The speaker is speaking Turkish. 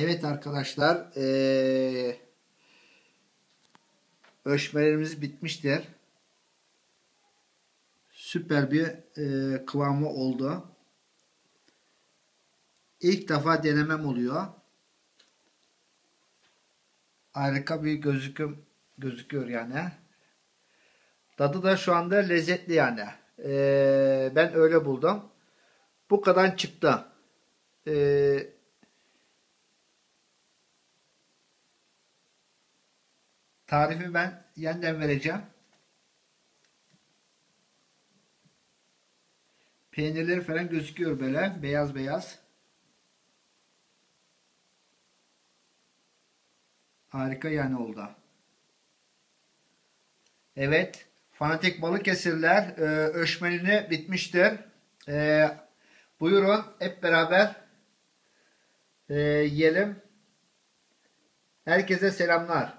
Evet arkadaşlar, eee ölçmelerimiz bitmiştir. Süper bir eee kıvamı oldu. İlk defa denemem oluyor. Harika bir gözüküm gözüküyor yani. Tadı da şu anda lezzetli yani. Eee, ben öyle buldum. Bu kadar çıktı. Eee Tarifi ben yeniden vereceğim. Peynirleri falan gözüküyor böyle. Beyaz beyaz. Harika yani oldu. Evet. Fanatik Balıkesirler e, ölçmenini bitmiştir. E, buyurun hep beraber e, yiyelim. Herkese selamlar.